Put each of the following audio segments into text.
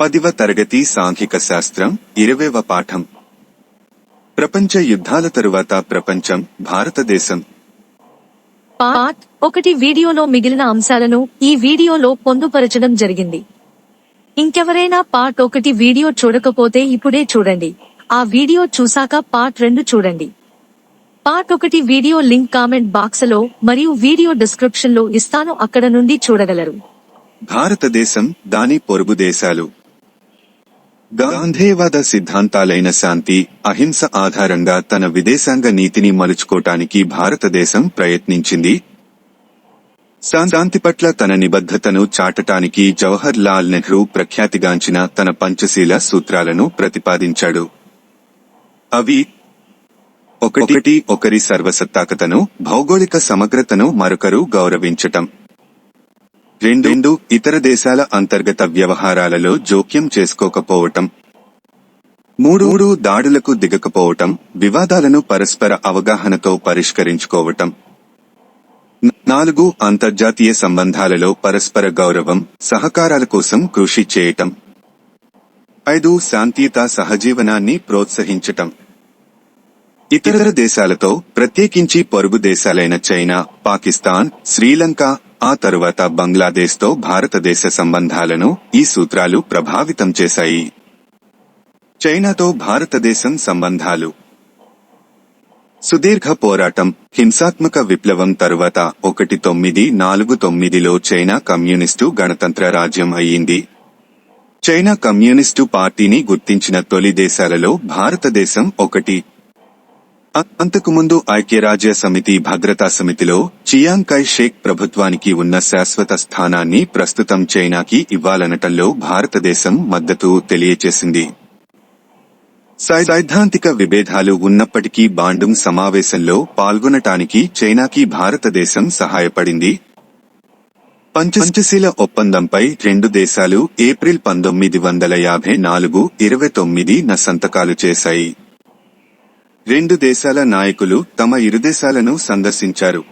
పదివ తరగతి సాంఘిక శాస్త్రం ఇరవైవ పాఠం. ప్రపంచ యుద్ధాల తరువాత ప్రపంచం భారతదేశం. పార్ట్ ఒకటి వీడియోలో మిగిలిన అంశాలను ఈ వీడియోలో పొందుపరచడం జరిగింది. ఇంకెవరైనా పార్ట్ ఒకటి వీడియో చూడకపోతే ఇప్పుడే చూడండి. ఆ వీడియో చూసాక పార్ట్ రెండు చూడండి. పార్ట్ ఒకటి వీడియో లింక్ కామెంట్ బాక్స్లో మరియు వీడియో డిస్క్రిప్షన్లో ఇస్తాను అక్కడ నుండి చూడగలరు. భారతదేశం దాని పొరుగు దేశాలు. గాంధేవాద సిద్ధాంతాలైన శాంతి అహింస ఆధారంగా తన విదేశాంగ నీతిని మలుచుకోటానికి భారతదేశం ప్రయత్నించింది. శాంతి పట్ల తన నిబద్ధతను చాటటానికి జవహర్ లాల్ నెహ్రూ ప్రఖ్యాతిగాంచిన తన పంచశీల సూత్రాలను ప్రతిపాదించాడు. అవి ఒకటి ఒకరి సర్వసత్తాకతను భౌగోళిక సమగ్రతను మరొకరు గౌరవించటం. రెండు ఇతర దేశాల అంతర్గత వ్యవహారాలలో జోక్యం చేసుకోకపోవటం. మూడు దాడులకు దిగకపోవటం వివాదాలను పరస్పర అవగాహనతో పరిష్కరించుకోవటం. నాలుగు అంతర్జాతీయ సంబంధాలలో పరస్పర గౌరవం సహకారాల కోసం కృషి చేయటం. ఐదు శాంతియుత సహజీవనాన్ని ప్రోత్సహించటం. ఇతర దేశాలతో ప్రత్యేకించి పొరుగు దేశాలైన చైనా పాకిస్తాన్ శ్రీలంక ఆ తరువాత బంగ్లాదేశ్తో భారతదేశ సంబంధాలను ఈ సూత్రాలు ప్రభావితం చేశాయి. చైనాతో భారతదేశం సంబంధాలు. సుదీర్ఘ పోరాటం హింసాత్మక విప్లవం తరువాత ఒకటి తొమ్మిది నాలుగు తొమ్మిదిలో చైనా కమ్యూనిస్టు గణతంత్ర రాజ్యం అయ్యింది. చైనా కమ్యూనిస్టు పార్టీని గుర్తించిన తొలి దేశాలలో భారతదేశం ఒకటి. అంతకుముందు ఐక్యరాజ్య సమితి భద్రతా సమితిలో చియాంగ్ కై షేక్ ప్రభుత్వానికి ఉన్న శాశ్వత స్థానాన్ని ప్రస్తుతం చైనాకి ఇవ్వాలనటంలో భారతదేశం మద్దతు తెలియచేసింది. సై- సైద్ధాంతిక విభేదాలు ఉన్నప్పటికీ బాండుం సమావేశంలో పాల్గొనటానికి చైనాకి భారతదేశం సహాయపడింది. పంచశీల ఒప్పందంపై రెండు దేశాలు ఏప్రిల్ పంతొమ్మిది వందల యాభై నాలుగు ఇరవై తొమ్మిది న సంతకాలు చేశాయి. రెండు దేశాల నాయకులు తమ ఇరుదేశాలను సందర్శించారు.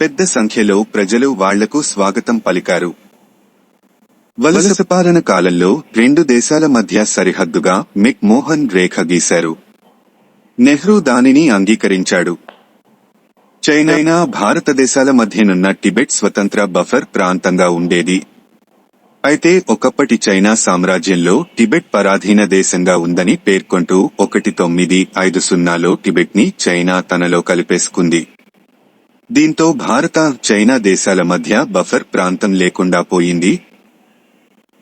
పెద్ద సంఖ్యలో ప్రజలు వాళ్ళకు స్వాగతం పలికారు. వలసపాలన కాలంలో రెండు దేశాల మధ్య సరిహద్దుగా మిక్ మోహన్ రేఖ గీశారు. నెహ్రూ దానిని అంగీకరించాడు. చైనా భారతదేశాల మధ్యనున్న టిబెట్ స్వతంత్ర బఫర్ ప్రాంతంగా ఉండేది అయితే ఒకప్పటి చైనా సామ్రాజ్యంలో టిబెట్ పరాధీన దేశంగా ఉందని పేర్కొంటూ ఒకటి తొమ్మిది ఐదు సున్నాలో టిబెట్ని చైనా తనలో కలిపేసుకుంది. దీంతో భారత చైనా దేశాల మధ్య బఫర్ ప్రాంతం లేకుండా పోయింది.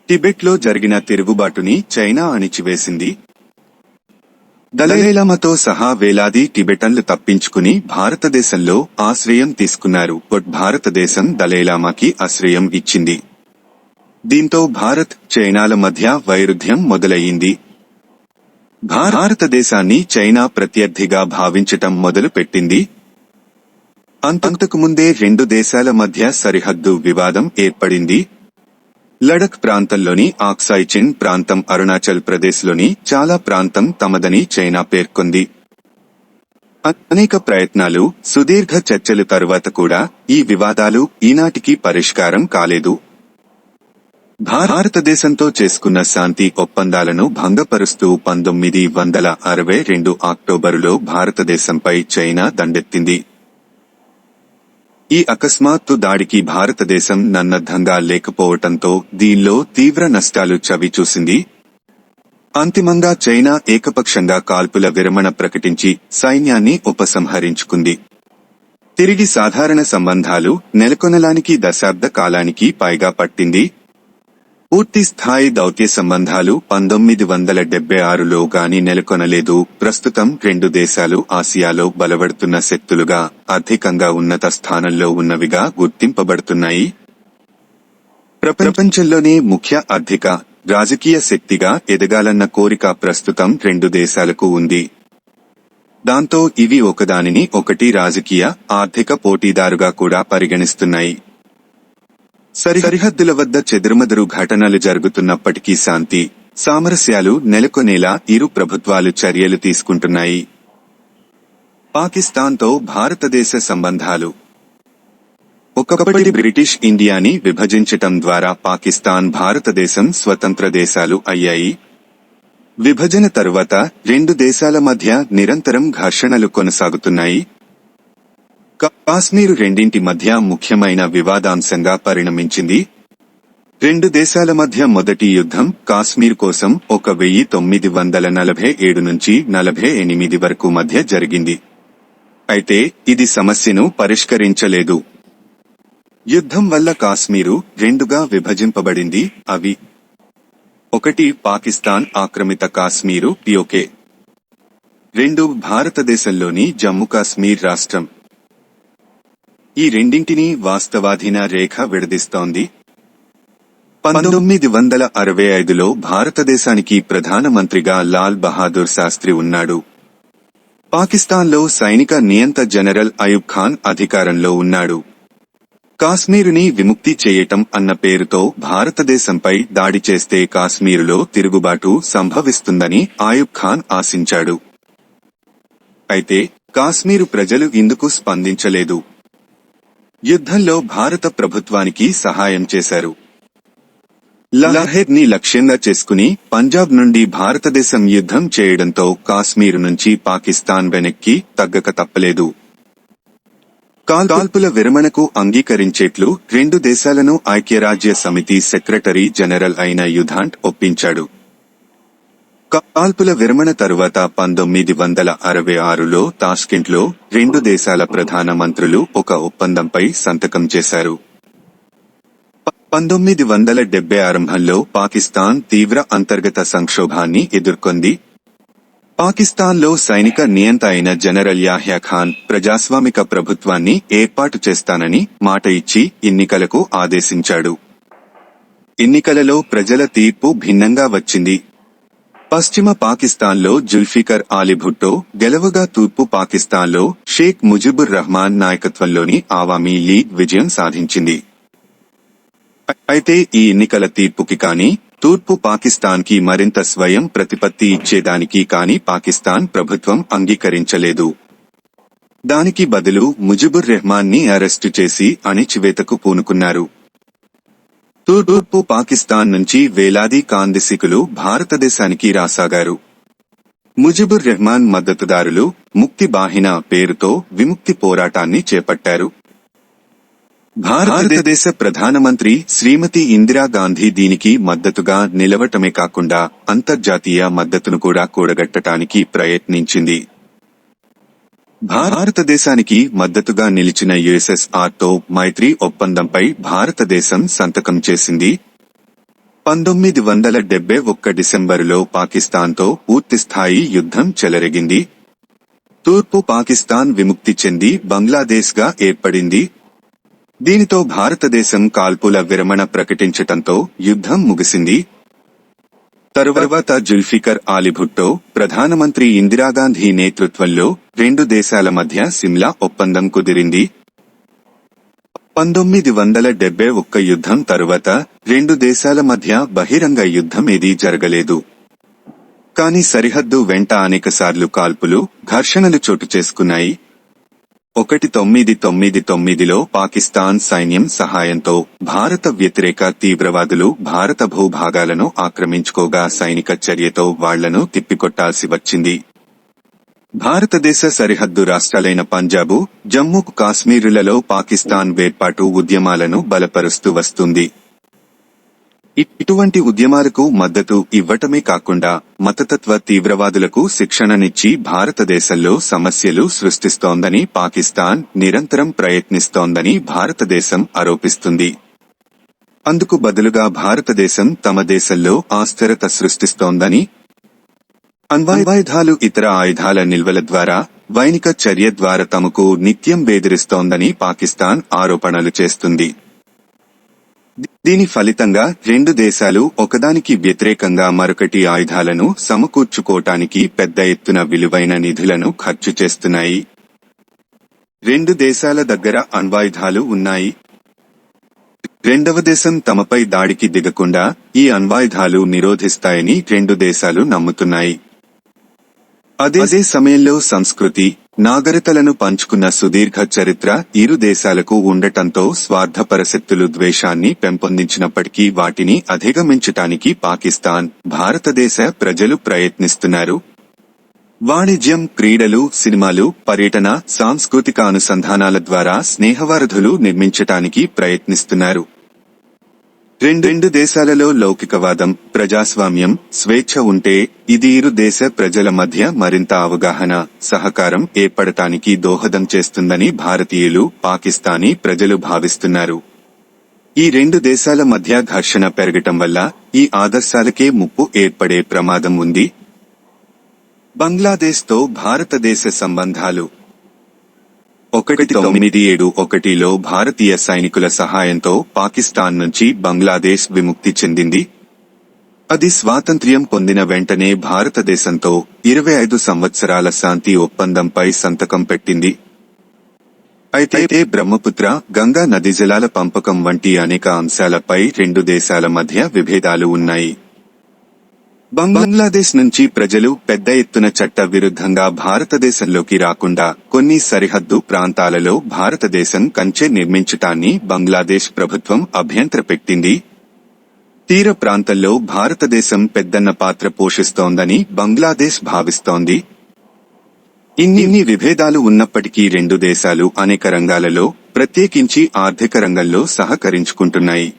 టిబెట్లో జరిగిన తిరుగుబాటుని చైనా అణిచివేసింది. దలైలామతో సహా వేలాది టిబెటన్లు తప్పించుకుని భారతదేశంలో ఆశ్రయం తీసుకున్నారు. భారతదేశం దళైలామాకి ఆశ్రయం ఇచ్చింది. దీంతో భారత్ చైనాల మధ్య వైరుధ్యం మొదలయ్యింది. భారతదేశాన్ని చైనా ప్రత్యర్థిగా భావించటం మొదలుపెట్టింది. అంతకు ముందే రెండు దేశాల మధ్య సరిహద్దు వివాదం ఏర్పడింది. లడక్ ప్రాంతంలోని ఆక్సైచిన్ చిన్ ప్రాంతం అరుణాచల్ ప్రదేశ్లోని చాలా ప్రాంతం తమదని చైనా పేర్కొంది. అనేక ప్రయత్నాలు సుదీర్ఘ చర్చలు తరువాత కూడా ఈ వివాదాలు ఈనాటికి పరిష్కారం కాలేదు. భారతదేశంతో చేసుకున్న శాంతి ఒప్పందాలను భంగపరుస్తూ పంతొమ్మిది వందల అరవై రెండు అక్టోబరులో భారతదేశంపై చైనా దండెత్తింది. ఈ అకస్మాత్తు దాడికి భారతదేశం నన్నద్ధంగా లేకపోవటంతో దీనిలో తీవ్ర నష్టాలు చవిచూసింది. అంతిమంగా చైనా ఏకపక్షంగా కాల్పుల విరమణ ప్రకటించి సైన్యాన్ని ఉపసంహరించుకుంది. తిరిగి సాధారణ సంబంధాలు నెలకొనలానికి దశాబ్ద కాలానికి పైగా పట్టింది. పూర్తి స్థాయి దౌత్య సంబంధాలు పంతొమ్మిది వందల డెబ్బై ఆరులో గాని నెలకొనలేదు. ప్రస్తుతం రెండు దేశాలు ఆసియాలో బలపడుతున్న శక్తులుగా ఆర్థికంగా ఉన్నత స్థానంలో ఉన్నవిగా గుర్తింపబడుతున్నాయి. ప్రపంచంలోనే ముఖ్య ఆర్థిక రాజకీయ శక్తిగా ఎదగాలన్న కోరిక ప్రస్తుతం రెండు దేశాలకు ఉంది. దాంతో ఇవి ఒకదానిని ఒకటి రాజకీయ ఆర్థిక పోటీదారుగా కూడా పరిగణిస్తున్నాయి. సరిహద్దుల వద్ద చెదురుమదురు ఘటనలు జరుగుతున్నప్పటికీ శాంతి సామరస్యాలు నెలకొనేలా ఇరు ప్రభుత్వాలు చర్యలు తీసుకుంటున్నాయి. పాకిస్తాన్తో భారతదేశ సంబంధాలు. ఒకప్పటి బ్రిటిష్ ఇండియాని విభజించటం ద్వారా పాకిస్తాన్ భారతదేశం స్వతంత్ర దేశాలు అయ్యాయి. విభజన తరువాత రెండు దేశాల మధ్య నిరంతరం ఘర్షణలు కొనసాగుతున్నాయి. కాశ్మీరు రెండింటి మధ్య ముఖ్యమైన వివాదాంశంగా పరిణమించింది. రెండు దేశాల మధ్య మొదటి యుద్ధం కాశ్మీర్ కోసం ఒక వెయ్యి తొమ్మిది వందల నలభై ఏడు నుంచి నలభై ఎనిమిది వరకు మధ్య జరిగింది. అయితే ఇది సమస్యను పరిష్కరించలేదు. యుద్ధం వల్ల కాశ్మీరు రెండుగా విభజింపబడింది. అవి ఒకటి పాకిస్తాన్ ఆక్రమిత కాశ్మీరు పియోకే రెండు భారతదేశంలోని జమ్మూ కాశ్మీర్ రాష్ట్రం. ఈ రెండింటినీ వాస్తవాధీన రేఖ విడదీస్తోంది. పంతొమ్మిది వందల అరవై ఐదులో భారతదేశానికి ప్రధానమంత్రిగా లాల్ బహాదూర్ శాస్త్రి ఉన్నాడు. పాకిస్తాన్లో సైనిక నియంత జనరల్ అయూబ్ ఖాన్ అధికారంలో ఉన్నాడు. కాశ్మీరుని విముక్తి చేయటం అన్న పేరుతో భారతదేశంపై దాడి చేస్తే కాశ్మీరులో తిరుగుబాటు సంభవిస్తుందని ఆయుబ్ ఖాన్ ఆశించాడు. అయితే కాశ్మీరు ప్రజలు ఇందుకు స్పందించలేదు. యుద్ధంలో భారత ప్రభుత్వానికి సహాయం చేశారు. లహెర్ని లక్ష్యంగా చేసుకుని పంజాబ్ నుండి భారతదేశం యుద్ధం చేయడంతో కాశ్మీరు నుంచి పాకిస్తాన్ వెనక్కి తగ్గక తప్పలేదు. కాల్పుల విరమణకు అంగీకరించేట్లు రెండు దేశాలను ఐక్యరాజ్య సమితి సెక్రటరీ జనరల్ అయిన యుధాంట్ ఒప్పించాడు. కాల్పుల విరమణ తరువాత పంతొమ్మిది వందల అరవై ఆరులో తాష్కెంట్లో రెండు దేశాల ప్రధాన మంత్రులు ఒక ఒప్పందంపై సంతకం చేశారు. పంతొమ్మిది వందల డెబ్బై ఆరంభంలో పాకిస్తాన్ తీవ్ర అంతర్గత సంక్షోభాన్ని ఎదుర్కొంది. పాకిస్తాన్లో సైనిక నియంత అయిన జనరల్ యాహ్యా ఖాన్ ప్రజాస్వామిక ప్రభుత్వాన్ని ఏర్పాటు చేస్తానని మాట ఇచ్చి ఎన్నికలకు ఆదేశించాడు. ఎన్నికలలో ప్రజల తీర్పు భిన్నంగా వచ్చింది. పశ్చిమ పాకిస్తాన్లో జుల్ఫికర్ ఆలీ భుట్టో గెలవగా తూర్పు పాకిస్తాన్లో షేక్ ముజిబుర్ రహమాన్ నాయకత్వంలోని ఆవామీ లీగ్ విజయం సాధించింది. అయితే ఈ ఎన్నికల తీర్పుకి కానీ తూర్పు పాకిస్తాన్కి మరింత స్వయం ప్రతిపత్తి ఇచ్చేదానికి కానీ పాకిస్తాన్ ప్రభుత్వం అంగీకరించలేదు. దానికి బదులు ముజిబుర్ రెహమాన్ని అరెస్టు చేసి అణిచివేతకు పూనుకున్నారు. తూర్పు పాకిస్తాన్ నుంచి వేలాది కాందిసికులు భారతదేశానికి రాసాగారు. ముజిబుర్ రెహమాన్ మద్దతుదారులు ముక్తి బాహిన పేరుతో విముక్తి పోరాటాన్ని చేపట్టారు. భారతదేశ ప్రధానమంత్రి శ్రీమతి ఇందిరాగాంధీ దీనికి మద్దతుగా నిలవటమే కాకుండా అంతర్జాతీయ మద్దతును కూడా కూడగట్టడానికి ప్రయత్నించింది. భారతదేశానికి మద్దతుగా నిలిచిన యుఎస్ఎస్ఆర్తో మైత్రి ఒప్పందంపై భారతదేశం సంతకం చేసింది. పంతొమ్మిది వందల డెబ్బై ఒక్క డిసెంబరులో పాకిస్తాన్తో పూర్తిస్థాయి యుద్ధం చెలరేగింది. తూర్పు పాకిస్తాన్ విముక్తి చెంది బంగ్లాదేశ్గా ఏర్పడింది. దీనితో భారతదేశం కాల్పుల విరమణ ప్రకటించటంతో యుద్ధం ముగిసింది. తరువాత జుల్ఫికర్ ఆలిభుట్టో ప్రధానమంత్రి ఇందిరాగాంధీ నేతృత్వంలో రెండు దేశాల మధ్య సిమ్లా ఒప్పందం కుదిరింది. పంతొమ్మిది వందల డెబ్బై ఒక్క యుద్ధం తరువాత రెండు దేశాల మధ్య బహిరంగ యుద్ధం ఏదీ జరగలేదు. కాని సరిహద్దు వెంట అనేకసార్లు కాల్పులు ఘర్షణలు చోటు చేసుకున్నాయి. ఒకటి తొమ్మిది తొమ్మిది తొమ్మిదిలో పాకిస్తాన్ సైన్యం సహాయంతో భారత వ్యతిరేక తీవ్రవాదులు భారత భూభాగాలను ఆక్రమించుకోగా సైనిక చర్యతో వాళ్ళను తిప్పికొట్టాల్సి వచ్చింది. భారతదేశ సరిహద్దు రాష్ట్రాలైన పంజాబు జమ్మూ కాశ్మీరులలో పాకిస్తాన్ వేర్పాటు ఉద్యమాలను బలపరుస్తూ వస్తుంది. ఇటువంటి ఉద్యమాలకు మద్దతు ఇవ్వటమే కాకుండా మతతత్వ తీవ్రవాదులకు శిక్షణనిచ్చి భారతదేశంలో సమస్యలు సృష్టిస్తోందని పాకిస్తాన్ నిరంతరం ప్రయత్నిస్తోందని భారతదేశం ఆరోపిస్తుంది. అందుకు బదులుగా భారతదేశం తమ దేశంలో ఆస్థిరత సృష్టిస్తోందని అణ్వాయుధాలు ఇతర ఆయుధాల నిల్వల ద్వారా వైనిక చర్య ద్వారా తమకు నిత్యం బెదిరిస్తోందని పాకిస్తాన్ ఆరోపణలు చేస్తుంది. దీని ఫలితంగా రెండు దేశాలు ఒకదానికి వ్యతిరేకంగా మరొకటి ఆయుధాలను సమకూర్చుకోవటానికి పెద్ద ఎత్తున విలువైన నిధులను ఖర్చు చేస్తున్నాయి. రెండు దేశాల దగ్గర అణ్వాయుధాలు ఉన్నాయి. రెండవ దేశం తమపై దాడికి దిగకుండా ఈ అణ్వాయుధాలు నిరోధిస్తాయని రెండు దేశాలు నమ్ముతున్నాయి. అదే సమయంలో సంస్కృతి నాగరికలను పంచుకున్న సుదీర్ఘ చరిత్ర ఇరు దేశాలకు ఉండటంతో స్వార్థపరశక్తులు ద్వేషాన్ని పెంపొందించినప్పటికీ వాటిని అధిగమించటానికి పాకిస్తాన్ భారతదేశ ప్రజలు ప్రయత్నిస్తున్నారు. వాణిజ్యం క్రీడలు సినిమాలు పర్యటన సాంస్కృతిక అనుసంధానాల ద్వారా స్నేహవరధులు నిర్మించటానికి ప్రయత్నిస్తున్నారు. రెండు రెండు దేశాలలో లౌకికవాదం ప్రజాస్వామ్యం స్వేచ్ఛ ఉంటే ఇది ఇరు దేశ ప్రజల మధ్య మరింత అవగాహన సహకారం ఏర్పడటానికి దోహదం చేస్తుందని భారతీయులు పాకిస్తానీ ప్రజలు భావిస్తున్నారు. ఈ రెండు దేశాల మధ్య ఘర్షణ పెరగటం వల్ల ఈ ఆదర్శాలకే ముప్పు ఏర్పడే ప్రమాదం ఉంది. బంగ్లాదేశ్తో భారతదేశ సంబంధాలు ఒకటి తొమ్మిది ఏడు ఒకటిలో భారతీయ సైనికుల సహాయంతో పాకిస్తాన్ నుంచి బంగ్లాదేశ్ విముక్తి చెందింది. అది స్వాతంత్ర్యం పొందిన వెంటనే భారతదేశంతో ఇరవై ఐదు సంవత్సరాల శాంతి ఒప్పందంపై సంతకం పెట్టింది. అయితే బ్రహ్మపుత్ర గంగా నది జలాల పంపకం వంటి అనేక అంశాలపై రెండు దేశాల మధ్య విభేదాలు ఉన్నాయి. బంగ్లాదేశ్ నుంచి ప్రజలు పెద్ద ఎత్తున చట్ట విరుద్ధంగా భారతదేశంలోకి రాకుండా కొన్ని సరిహద్దు ప్రాంతాలలో భారతదేశం కంచె నిర్మించటాన్ని బంగ్లాదేశ్ ప్రభుత్వం అభ్యంతర పెట్టింది. తీర ప్రాంతంలో భారతదేశం పెద్దన్న పాత్ర పోషిస్తోందని బంగ్లాదేశ్ భావిస్తోంది. ఇన్ని విభేదాలు ఉన్నప్పటికీ రెండు దేశాలు అనేక రంగాలలో ప్రత్యేకించి ఆర్థిక రంగంలో సహకరించుకుంటున్నాయి.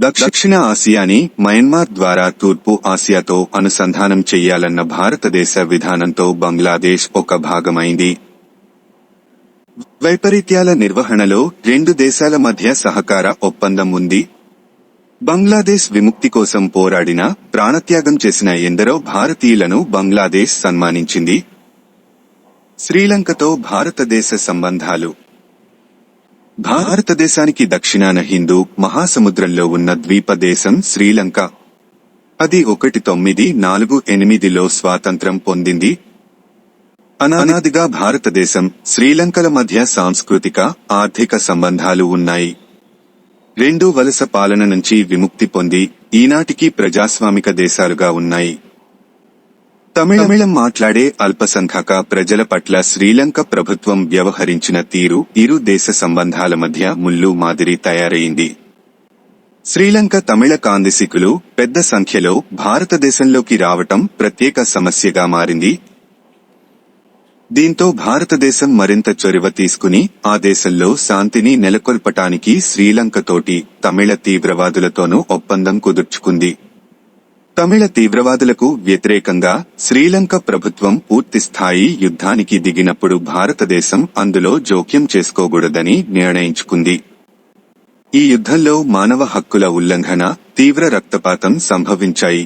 దక్షిణ ఆసియాని మయన్మార్ ద్వారా తూర్పు ఆసియాతో అనుసంధానం చెయ్యాలన్న భారతదేశ విధానంతో బంగ్లాదేశ్ ఒక భాగమైంది. వైపరీత్యాల నిర్వహణలో రెండు దేశాల మధ్య సహకార ఒప్పందం ఉంది. బంగ్లాదేశ్ విముక్తి కోసం పోరాడిన ప్రాణత్యాగం చేసిన ఎందరో భారతీయులను బంగ్లాదేశ్ సన్మానించింది. శ్రీలంకతో భారతదేశ సంబంధాలు భారతదేశానికి దక్షిణాన హిందూ మహాసముద్రంలో ఉన్న ద్వీపదేశం శ్రీలంక. అది ఒకటి తొమ్మిది నాలుగు ఎనిమిదిలో స్వాతంత్రం పొందింది. అనాదిగా భారతదేశం శ్రీలంకల మధ్య సాంస్కృతిక ఆర్థిక సంబంధాలు ఉన్నాయి. రెండు వలస పాలన నుంచి విముక్తి పొంది ఈనాటికి ప్రజాస్వామిక దేశాలుగా ఉన్నాయి. తమిళం మాట్లాడే అల్పసంఖ్యాక ప్రజల పట్ల శ్రీలంక ప్రభుత్వం వ్యవహరించిన తీరు ఇరు దేశ సంబంధాల మధ్య ముళ్ళు మాదిరి తయారైంది. శ్రీలంక తమిళ కాందిసికులు పెద్ద సంఖ్యలో భారతదేశంలోకి రావటం ప్రత్యేక సమస్యగా మారింది. దీంతో భారతదేశం మరింత చొరవ తీసుకుని ఆ దేశంలో శాంతిని నెలకొల్పటానికి శ్రీలంకతోటి తమిళ తీవ్రవాదులతోనూ ఒప్పందం కుదుర్చుకుంది. తమిళ తీవ్రవాదులకు వ్యతిరేకంగా శ్రీలంక ప్రభుత్వం పూర్తిస్థాయి యుద్ధానికి దిగినప్పుడు భారతదేశం అందులో జోక్యం చేసుకోకూడదని నిర్ణయించుకుంది. ఈ యుద్ధంలో మానవ హక్కుల ఉల్లంఘన తీవ్ర రక్తపాతం సంభవించాయి.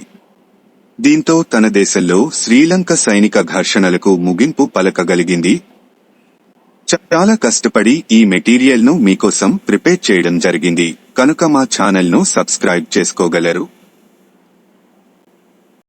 దీంతో తన దేశంలో శ్రీలంక సైనిక ఘర్షణలకు ముగింపు పలకగలిగింది. చాలా కష్టపడి ఈ మెటీరియల్ను మీకోసం ప్రిపేర్ చేయడం జరిగింది. కనుక మా ఛానల్ను సబ్స్క్రైబ్ చేసుకోగలరు.